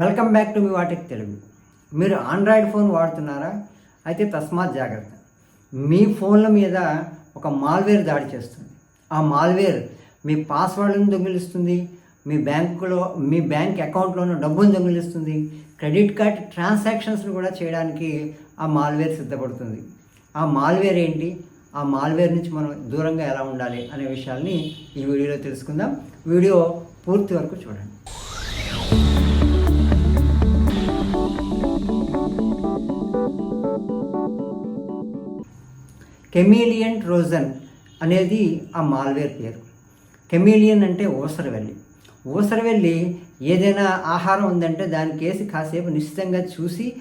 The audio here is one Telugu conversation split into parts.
వెల్కమ్ బ్యాక్ టు మీ వాటికి తెలుగు. మీరు ఆండ్రాయిడ్ ఫోన్ వాడుతున్నారా? అయితే తస్మాత్ జాగ్రత్త. మీ ఫోన్ల మీద ఒక మాల్వేర్ దాడి చేస్తుంది. ఆ మాల్వేర్ మీ పాస్వర్డ్లను దొంగిలిస్తుంది మీ బ్యాంకులో మీ బ్యాంక్ అకౌంట్లోనూ డబ్బును దొంగిలిస్తుంది. క్రెడిట్ కార్డ్ ట్రాన్సాక్షన్స్ను కూడా చేయడానికి ఆ మాల్వేర్ సిద్ధపడుతుంది. ఆ మాల్వేర్ ఏంటి? ఆ మాల్వేర్ నుంచి మనం దూరంగా ఎలా ఉండాలి అనే విషయాల్ని ఈ వీడియోలో తెలుసుకుందాం. వీడియో పూర్తి వరకు చూడండి. కెమీలియన్ ట్రోజన్ అనేది ఆ మాల్వేర్ పేరు. కెమీలియన్ అంటే ఊసరవెల్లి ఊసరవెల్లి ఏదైనా ఆహారం ఉందంటే దానికి వేసి కాసేపు నిశ్చితంగా చూసి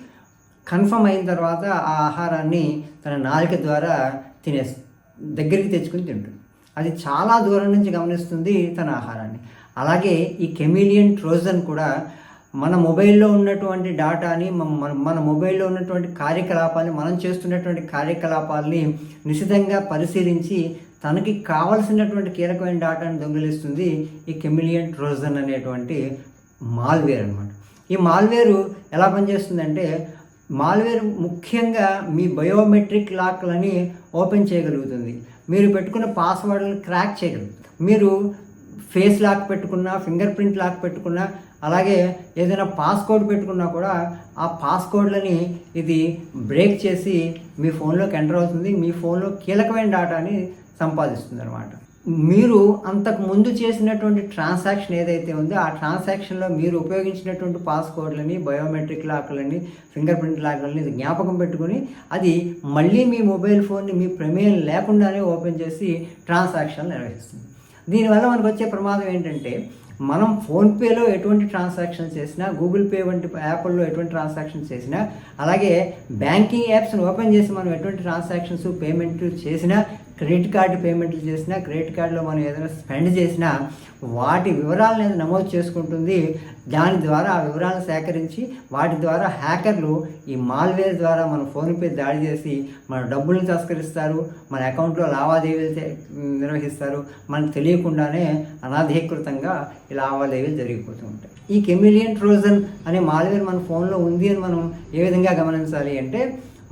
కన్ఫర్మ్ అయిన తర్వాత ఆ ఆహారాన్ని తన నాలిక ద్వారా తినేసి దగ్గరికి తెచ్చుకుని తింటుంది. అది చాలా దూరం నుంచి గమనిస్తుంది తన ఆహారాన్ని. అలాగే ఈ కెమీలియన్ ట్రోజన్ కూడా మన మొబైల్లో ఉన్నటువంటి డాటాని మన- మన మొబైల్లో ఉన్నటువంటి కార్యకలాపాలని మనం చేస్తున్నటువంటి కార్యకలాపాలని నిశితంగా పరిశీలించి తనకి కావలసినటువంటి కీలకమైన డాటాను దొంగిలిస్తుంది ఈ కెమిలియన్ ట్రోజన్ అనేటువంటి మాల్వేర్ అనమాట ఈ మాల్వేరు ఎలా పనిచేస్తుందంటే మాల్వేర్ ముఖ్యంగా మీ బయోమెట్రిక్ లాక్లని ఓపెన్ చేయగలుగుతుంది. మీరు పెట్టుకున్న పాస్వర్డ్లను క్రాక్ చేయగలుగుతుంది. మీరు ఫేస్ లాక్ పెట్టుకున్నా ఫింగర్ ప్రింట్ లాక్ పెట్టుకున్నా అలాగే ఏదైనా పాస్కోడ్ పెట్టుకున్నా కూడా ఆ పాస్కోడ్లని ఇది బ్రేక్ చేసి మీ ఫోన్లోకి ఎంటర్ అవుతుంది. మీ ఫోన్లో కీలకమైన డాటాని సంపాదిస్తుంది అనమాట మీరు అంతకు ముందు చేసినటువంటి ట్రాన్సాక్షన్ ఏదైతే ఉందో ఆ ట్రాన్సాక్షన్లో మీరు ఉపయోగించినటువంటి పాస్కోడ్లని బయోమెట్రిక్ లాక్లని ఫింగర్ ప్రింట్ లాక్లని ఇది జ్ఞాపకం పెట్టుకుని అది మళ్ళీ మీ మొబైల్ ఫోన్ని మీ ప్రమేయం లేకుండానే ఓపెన్ చేసి ట్రాన్సాక్షన్ నిర్వహిస్తుంది. దీనివల్ల మనకు వచ్చే ప్రమాదం ఏంటంటే మనం ఫోన్పేలో ఎటువంటి ట్రాన్సాక్షన్ చేసినా గూగుల్ పే వంటి యాప్ల్లో ఎటువంటి ట్రాన్సాక్షన్ చేసినా అలాగే బ్యాంకింగ్ యాప్స్ని ఓపెన్ చేసి మనం ఎటువంటి ట్రాన్సాక్షన్స్ పేమెంట్ చేసినా క్రెడిట్ కార్డు పేమెంట్లు చేసినా క్రెడిట్ కార్డులో మనం ఏదైనా స్పెండ్ చేసినా వాటి వివరాలను అనేది నమోదు చేసుకుంటుంది. దాని ద్వారా ఆ వివరాలను సేకరించి వాటి ద్వారా హ్యాకర్లు ఈ మాల్వేర్ ద్వారా మన ఫోన్పే దాడి చేసి మన డబ్బులను తస్కరిస్తారు మన అకౌంట్లో లావాదేవీలు నిర్వహిస్తారు. మనకు తెలియకుండానే అనాధీకృతంగా ఈ లావాదేవీలు జరిగిపోతూ ఉంటాయి. ఈ కెమిలియన్ ట్రోజన్ అనే మాల్వేర్ మన ఫోన్లో ఉంది అని మనం ఏ విధంగా గమనించాలి అంటే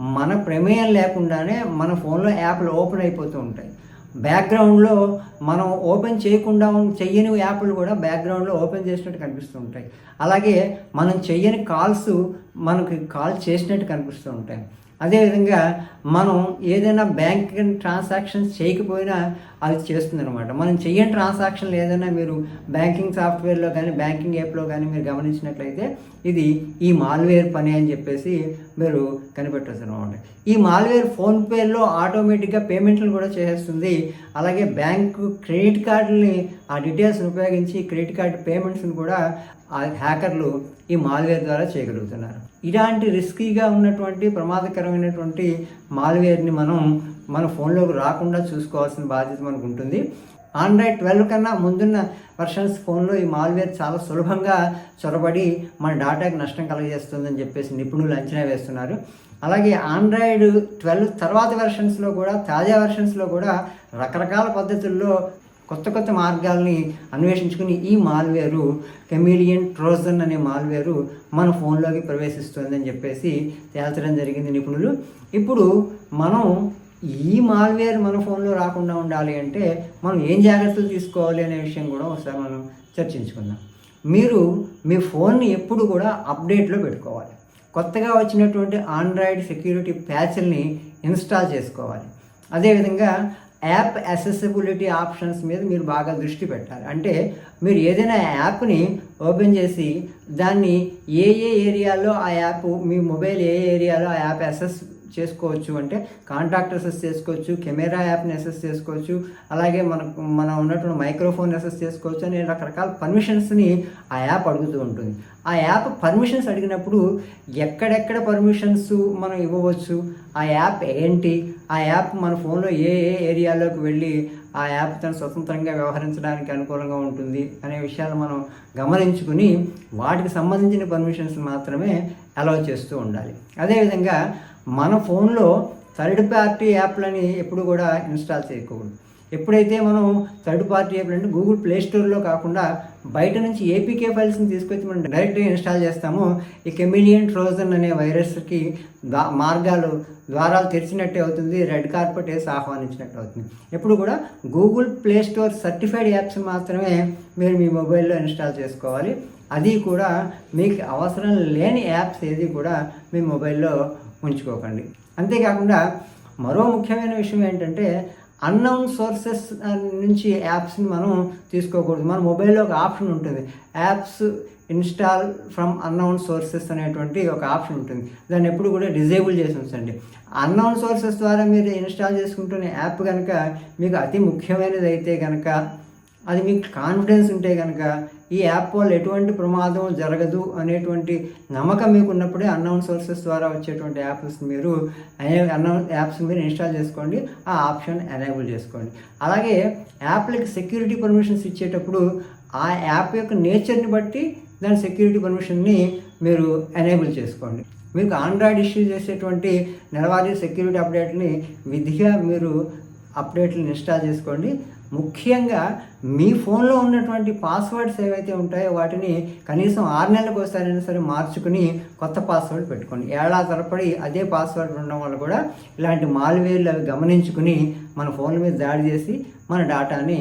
మన ప్రమేయం లేకుండానే మన ఫోన్లో యాప్లు ఓపెన్ అయిపోతూ ఉంటాయి. బ్యాక్గ్రౌండ్లో మనం ఓపెన్ చేయకుండా చెయ్యని యాప్లు కూడా బ్యాక్గ్రౌండ్లో ఓపెన్ చేసినట్టు కనిపిస్తూ ఉంటాయి. అలాగే మనం చెయ్యని కాల్స్ మనకి కాల్ చేసినట్టు కనిపిస్తూ ఉంటాయి. అదేవిధంగా మనం ఏదైనా బ్యాంక్ ట్రాన్సాక్షన్స్ చేయకపోయినా అది చేస్తుంది అనమాట మనం చేయని ట్రాన్సాక్షన్లు ఏదైనా మీరు బ్యాంకింగ్ సాఫ్ట్వేర్లో కానీ బ్యాంకింగ్ యాప్లో కానీ మీరు గమనించినట్లయితే ఇది ఈ మాల్వేర్ పని అని చెప్పేసి మీరు కనిపెట్టచ్చు అనమాట ఈ మాల్వేర్ ఫోన్పేలో ఆటోమేటిక్గా పేమెంట్లు కూడా చేసేస్తుంది. అలాగే బ్యాంకు క్రెడిట్ కార్డుని ఆ డీటెయిల్స్ని ఉపయోగించి క్రెడిట్ కార్డు పేమెంట్స్ని కూడా ఆ హ్యాకర్లు ఈ మాల్వేర్ ద్వారా చేయగలుగుతున్నారు. ఇలాంటి రిస్కీగా ఉన్నటువంటి ప్రమాదకరమైనటువంటి మాల్వేర్ని మనం మన ఫోన్లోకి రాకుండా చూసుకోవాల్సిన బాధ్యత మనకు ఉంటుంది. ఆండ్రాయిడ్ ట్వెల్వ్ కన్నా ముందున్న వర్షన్స్ ఫోన్లో ఈ మాల్వేర్ చాలా సులభంగా చొరబడి మన డేటాకి నష్టం కలగజేస్తుందని చెప్పేసి నిపుణులు అంచనా వేస్తున్నారు. అలాగే ఆండ్రాయిడ్ ట్వెల్వ్ తర్వాత వెర్షన్స్లో కూడా తాజా వెర్షన్స్లో కూడా రకరకాల పద్ధతుల్లో కొత్త కొత్త మార్గాల్ని అన్వేషించుకుని ఈ మాల్వేరు కెమిలియన్ ట్రోజన్ అనే మాల్వేరు మన ఫోన్లోకి ప్రవేశిస్తుందని చెప్పేసి తేల్చడం జరిగింది నిపుణులు. ఇప్పుడు మనం ఈ మాల్వేర్ మన ఫోన్లో రాకుండా ఉండాలి అంటే మనం ఏం జాగ్రత్తలు తీసుకోవాలి అనే విషయం కూడా ఒకసారి మనం చర్చించుకుందాం. మీరు మీ ఫోన్ని ఎప్పుడు కూడా అప్డేట్లో పెట్టుకోవాలి. కొత్తగా వచ్చినటువంటి ఆండ్రాయిడ్ సెక్యూరిటీ ప్యాచ్ల్ని ఇన్స్టాల్ చేసుకోవాలి. అదేవిధంగా యాప్ అసెసిబిలిటీ ఆప్షన్స్ మీద మీరు బాగా దృష్టి పెట్టాలి. అంటే మీరు ఏదైనా యాప్ని ఓపెన్ చేసి దాన్ని ఏ ఏ ఏరియాలో ఆ యాప్ మీ మొబైల్ ఏ ఏరియాలో ఆ యాప్ అసెస్ చేసుకోవచ్చు అంటే కాంటాక్ట్ అసెస్ చేసుకోవచ్చు కెమెరా యాప్ని అసెస్ చేసుకోవచ్చు అలాగే మనకు మనం ఉన్నటువంటి మైక్రోఫోన్ అసెస్ చేసుకోవచ్చు అనే రకరకాల పర్మిషన్స్ని ఆ యాప్ అడుగుతూ ఉంటుంది. ఆ యాప్ పర్మిషన్స్ అడిగినప్పుడు ఎక్కడెక్కడ పర్మిషన్స్ మనం ఇవ్వవచ్చు ఆ యాప్ ఏంటి ఆ యాప్ మన ఫోన్లో ఏ ఏ ఏరియాలోకి వెళ్ళి ఆ యాప్ తను స్వతంత్రంగా వ్యవహరించడానికి అనుకూలంగా ఉంటుంది అనే విషయాలు మనం గమనించుకుని వాటికి సంబంధించిన పర్మిషన్స్ మాత్రమే అలౌ చేస్తూ ఉండాలి. అదేవిధంగా మన ఫోన్లో థర్డ్ పార్టీ యాప్లని ఎప్పుడు కూడా ఇన్స్టాల్ చేయకూడదు. ఎప్పుడైతే మనం థర్డ్ పార్టీ యాప్లు అంటే గూగుల్ ప్లే స్టోర్లో కాకుండా బయట నుంచి ఏపీకే ఫైల్స్ని తీసుకొచ్చి మనం డైరెక్ట్గా ఇన్స్టాల్ చేస్తామో ఈ కెమిలియన్ ట్రోజన్ అనే వైరస్కి మార్గాలు ద్వారాలు తెరిచినట్టే అవుతుంది రెడ్ కార్పెట్ వేసి ఆహ్వానించినట్టు అవుతుంది. ఎప్పుడు కూడా Google play store certified apps మాత్రమే మీరు మీ మొబైల్లో ఇన్స్టాల్ చేసుకోవాలి. అది కూడా మీకు అవసరం లేని యాప్స్ ఏది కూడా మీ మొబైల్లో ఉంచుకోకండి. అంతేకాకుండా మరో ముఖ్యమైన విషయం ఏంటంటే అన్నౌన్ సోర్సెస్ నుంచి యాప్స్ని మనం తీసుకోకూడదు. మన మొబైల్లో ఒక ఆప్షన్ ఉంటుంది. Apps install from unknown sources అనేటువంటి ఒక ఆప్షన్ ఉంటుంది. దాన్ని ఎప్పుడు కూడా డిజేబుల్ చేసి ఉంచండి. అన్నౌన్ సోర్సెస్ ద్వారా మీరు ఇన్స్టాల్ చేసుకుంటున్న యాప్ కనుక మీకు అతి ముఖ్యమైనది అయితే కనుక అది మీకు కాన్ఫిడెన్స్ ఉంటే కనుక ఈ యాప్ వల్ల ఎటువంటి ప్రమాదం జరగదు అనేటువంటి నమ్మకం మీకు ఉన్నప్పుడే అన్నౌన్ సోర్సెస్ ద్వారా వచ్చేటువంటి యాప్స్ మీరు అన్నౌన్ యాప్స్ మీరు ఇన్స్టాల్ చేసుకోండి ఆ ఆప్షన్ ఎనేబుల్ చేసుకోండి. అలాగే యాప్లకి సెక్యూరిటీ పర్మిషన్స్ ఇచ్చేటప్పుడు ఆ యాప్ యొక్క నేచర్ని బట్టి దాని సెక్యూరిటీ పర్మిషన్ని మీరు ఎనేబుల్ చేసుకోండి. మీకు ఆండ్రాయిడ్ ఇష్యూ చేసేటువంటి నెలవారీ సెక్యూరిటీ అప్డేట్ని విధిగా మీరు అప్డేట్లను ఇన్స్టాల్ చేసుకోండి. ముఖ్యంగా మీ ఫోన్లో ఉన్నటువంటి పాస్వర్డ్స్ ఏవైతే ఉంటాయో వాటిని కనీసం ఆరు నెలలకు ఒకసారైనా సరే మార్చుకుని కొత్త పాస్వర్డ్ పెట్టుకోండి. ఏడా తరపడి అదే పాస్వర్డ్ ఉండడం వల్ల కూడా ఇలాంటి మాల్వేర్లు అవి గమనించుకుని మన ఫోన్ల మీద దాడి చేసి మన డేటాని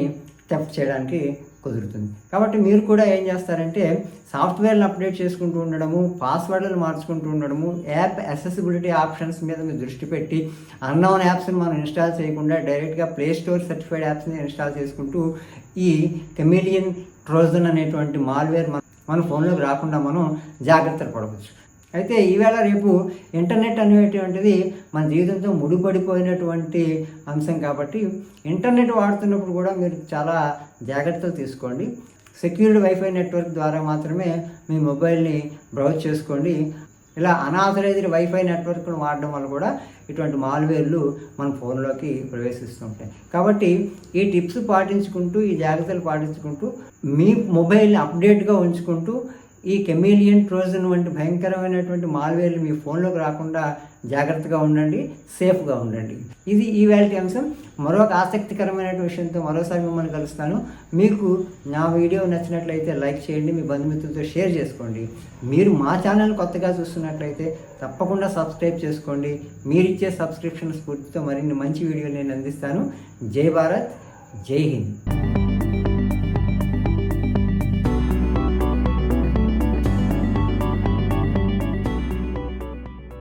థెఫ్ట్ చేయడానికి కుదురుతుంది. కాబట్టి మీరు కూడా ఏం చేస్తారంటే సాఫ్ట్వేర్లు అప్డేట్ చేసుకుంటూ ఉండడము పాస్వర్డ్లు మార్చుకుంటూ ఉండడము యాప్ అసెసిబిలిటీ ఆప్షన్స్ మీద మీరు దృష్టి పెట్టి అన్నోన్ యాప్స్ని మనం ఇన్స్టాల్ చేయకుండా డైరెక్ట్గా ప్లే స్టోర్ సర్టిఫైడ్ యాప్స్ని ఇన్స్టాల్ చేసుకుంటూ ఈ కెమిలియన్ ట్రోజన్ అనేటువంటి మాల్వేర్ మన మన ఫోన్లోకి రాకుండా మనం జాగ్రత్తలు పడవచ్చు. అయితే ఈవేళ రేపు ఇంటర్నెట్ అనేటువంటిది మన జీవితంతో ముడిపడిపోయినటువంటి అంశం కాబట్టి ఇంటర్నెట్ వాడుతున్నప్పుడు కూడా మీరు చాలా జాగ్రత్తలు తీసుకోండి. సెక్యూర్డ్ వైఫై నెట్వర్క్ ద్వారా మాత్రమే మీ మొబైల్ని బ్రౌజ్ చేసుకోండి. ఇలా అనాథరైజ్డ్ వైఫై నెట్వర్క్ను వాడడం వల్ల కూడా ఇటువంటి మాల్వేర్లు మన ఫోన్లోకి ప్రవేశిస్తుంటాయి. కాబట్టి ఈ టిప్స్ పాటించుకుంటూ ఈ జాగ్రత్తలు పాటించుకుంటూ మీ మొబైల్ని అప్డేట్గా ఉంచుకుంటూ ఈ కెమీలియన్ ట్రోజన్ వంటి భయంకరమైనటువంటి మాల్వేర్లు మీ ఫోన్లోకి రాకుండా జాగ్రత్తగా ఉండండి సేఫ్గా ఉండండి. ఇది ఈ వ్యాలిటీ అంశం. మరొక ఆసక్తికరమైనటువంటి విషయంతో మరోసారి మిమ్మల్ని కలుస్తాను. మీకు నా వీడియో నచ్చినట్లయితే లైక్ చేయండి మీ బంధుమిత్రులతో షేర్ చేసుకోండి. మీరు మా ఛానల్ కొత్తగా చూస్తున్నట్లయితే తప్పకుండా సబ్స్క్రైబ్ చేసుకోండి. మీరిచ్చే సబ్స్క్రిప్షన్ స్ఫూర్తితో మరిన్ని మంచి వీడియోలు నేను అందిస్తాను. జై భారత్ జై హింద్.